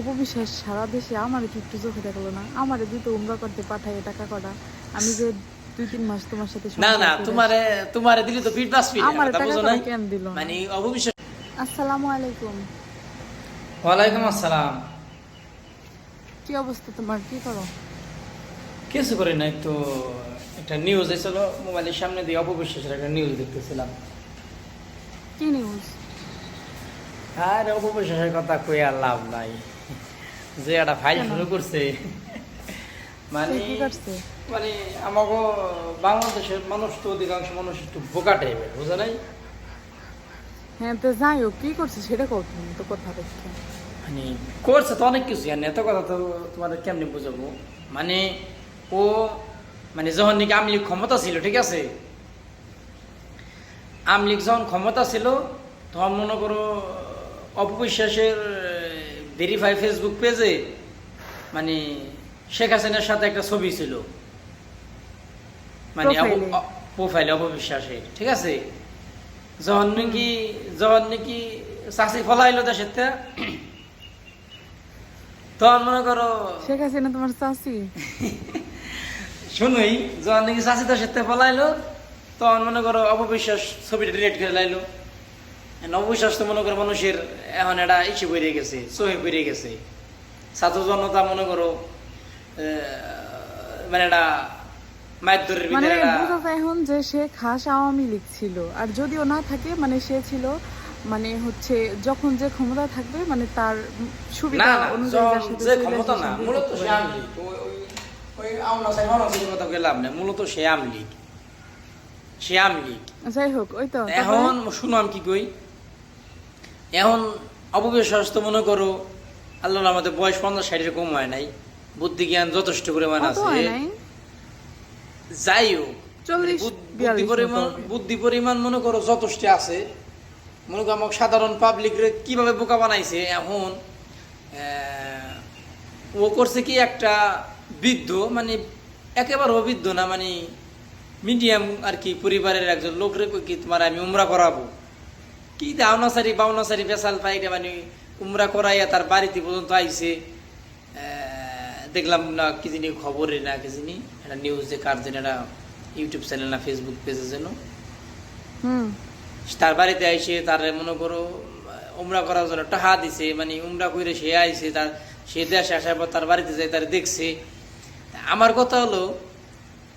উপবিশ্বাস সারা দেশে আমার কি একটু চোখে দেখল না। আমার দিত উমরা করতে পাঠায় টাকা কটা। আমি যে দুই তিন মাস তোমার সাথে না না করে তোমারে তোমারে দিলি তো ফিট বাস ফিট আমার কথা টাকা কেন দিল? মানে অবশ্যই আসসালামু আলাইকুম। ওয়ালাইকুম আসসালাম। কি অবস্থা তোমার? কি করো? কিছু করি নাই তো একটা নিউজ এসেছিল মোবাইলের সামনে দিয়ে অপবিশ্বাসের একটা নিউজ দেখতেছিলাম। কি নিউজ আর অপবিশ্বাসের কথা কই আর লাভ নাই। যে একটা ফাইল শুরু করছে। মানে মানে আমাকে বাংলাদেশের মানুষ তো অধিকাংশ মানুষ একটু বোকা টাইপের বুঝা নাই? হ্যাঁ তো যাই হোক কি করছে সেটা তো কথা মানে করছে তো অনেক কিছু আর এত কথা তো তোমাদের কেমনি বুঝাবো? মানে ও মানে যখন নাকি আমলিগ ক্ষমতা ছিল ঠিক আছে? আমলিগ যখন ক্ষমতা ছিল তখন মনে করো অপবিশ্বাসের ভেরিফাই ফেসবুক পেজে মানে শেখ হাসিনার সাথে একটা ছবি ছিল। মানে প্রোফাইলে অপবিশ্বাসের ঠিক আছে? যখন নাকি যখন নাকি চাষি ফলাইলো দেশের তখন মনে করো শেখ হাসিনা তোমার চাষি শুনুই যখন নাকি চাষি দেশের ফলাইলো তখন মনে করো অপবিশ্বাস ছবিটা ডিলিট করে লাইলো। এখন তো মনে করো মানুষের এখন একটা ইসে বেরিয়ে গেছে চোহে বেরিয়ে গেছে। ছাত্র জনতা মনে করো মানে মায়ের মানে ভিতরে বোঝা যায় এখন যে সে খাস আওয়ামী লীগ ছিল। আর যদিও না থাকে মানে সে ছিল মানে হচ্ছে যখন যে ক্ষমতা থাকবে মানে তার সুবিধা না না অনুযায়ী ক্ষমতা না মূলত সে। আমলিগ ওই- কথা বলে লাভ নেই মূলত সে আমলিগ সে আমলিগ যাই হোক ওই তো এখন শুনো আমি কি কই এখন অপবিশ্বাস তো মনে করো আল্লাহর আমাদের বয়স পঞ্চাশ ষাটের কম হয় নাই বুদ্ধি জ্ঞান যথেষ্ট পরিমাণ আছে। যাই হোক বুদ্ধি পরিমাণ বুদ্ধি পরিমাণ মনে করো যথেষ্ট আছে। মনে করো আমাকে সাধারণ পাবলিক রে কীভাবে বোকা বানাইছে এখন ও করছে কি একটা বৃদ্ধ মানে একেবারে অবৃদ্ধ না মানে মিডিয়াম আর কি পরিবারের একজন লোক রে কই কি তোমার আমি উমরা করাবো। কি বেসাল পাইটা মানে উমরা করাইয়া তার বাড়িতে পর্যন্ত আহ, দেখলাম না কি জানি খবরে না কি জানি। একটা নিউজে কার যেন একটা ইউটিউব চ্যানেল না ফেসবুক পেজে যেন। তার বাড়িতে আইসে তার মনে করো উমরা করার জন্য টাহা দিছে মানে উমরা করে সে আইছে তার সে দেশে আসার পর তার বাড়িতে যাই তার দেখছে। আমার কথা হলো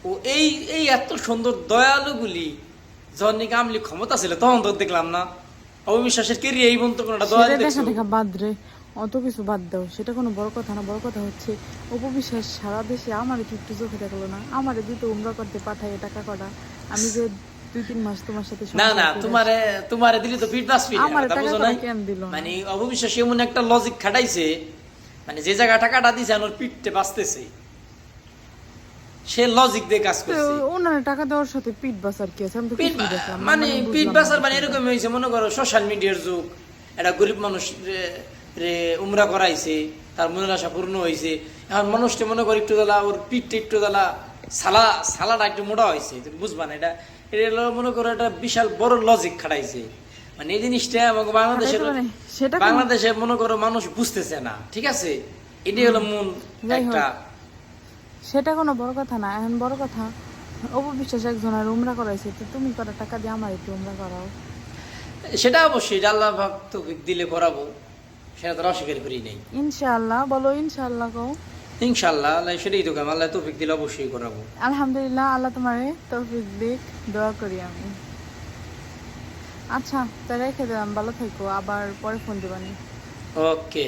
ও এই এই এত সুন্দর দয়ালুগুলি যখন নাকি আমলি ক্ষমতা ছিল তখন তো দেখলাম না। অবিশ্বাসের কেরিয়ে এই পর্যন্ত কোনটা দয়া দেখা দেখা বাদ রে। অত কিছু বাদ দাও। সেটা কোনো বড় কথা না। বড় কথা হচ্ছে উপবিশ্বাস সারা দেশে আমার কি একটু চোখে দেখল না। আমার উমরা করতে পাঠায় টাকা কটা। আমি যে দুই তিন মাস তোমার সাথে না না তোমারে তোমারে দিলি তো ফিট ফিট আমার টাকা কেন দিল? মানে অবিশ্বাস এমন একটা লজিক খাটাইছে মানে যে জায়গা টাকাটা দিছে ওর পিঠতে বাঁচতেছে। সে লজিক দিয়ে কাজ করছে। ওনার টাকা দেওয়ার সাথে পিঠ বাসার কি আছে? আমি তো না, মানে না। বাসার মানে এরকম হয়েছে। মনে করো সোশ্যাল মিডিয়ার যুগ একটা গরিব মানুষ রে- উমরা করাইছে তার মনের আশা পূর্ণ হয়েছে। এখন মানুষটা মনে করো একটু দালা ওর পিঠটা একটু দালা সালা সালাটা একটু মোটা হয়েছে। বুঝবা না এটা এটা মনে করো একটা বিশাল বড় লজিক খাটাইছে। মানে এই জিনিসটা আমাকে বাংলাদেশের বাংলাদেশে মনে করো মানুষ বুঝতেছে না ঠিক আছে? এটাই হলো মূল একটা সেটা কোনো বড় কথা না। এখন বড় কথা অপবিশ্বাস একজন আর উমরা করাইছে তো তুমি কটা টাকা দিয়ে আমার একটু উমরা করাও। সেটা অবশ্যই আল্লাহ ভক্ত দিলে করাবো সেটা তো অস্বীকার করি নাই। ইনশাআল্লাহ বলো ইনশাআল্লাহ কও। ইনশাল্লাহ আল্লাহ সেটাই তো আল্লাহ তৌফিক দিলে অবশ্যই করাবো। আলহামদুলিল্লাহ আল্লাহ তোমারে তৌফিক দিক দোয়া করি আমি। আচ্ছা তাই রেখে দিলাম ভালো থেকো আবার পরে ফোন দিবানি। ওকে।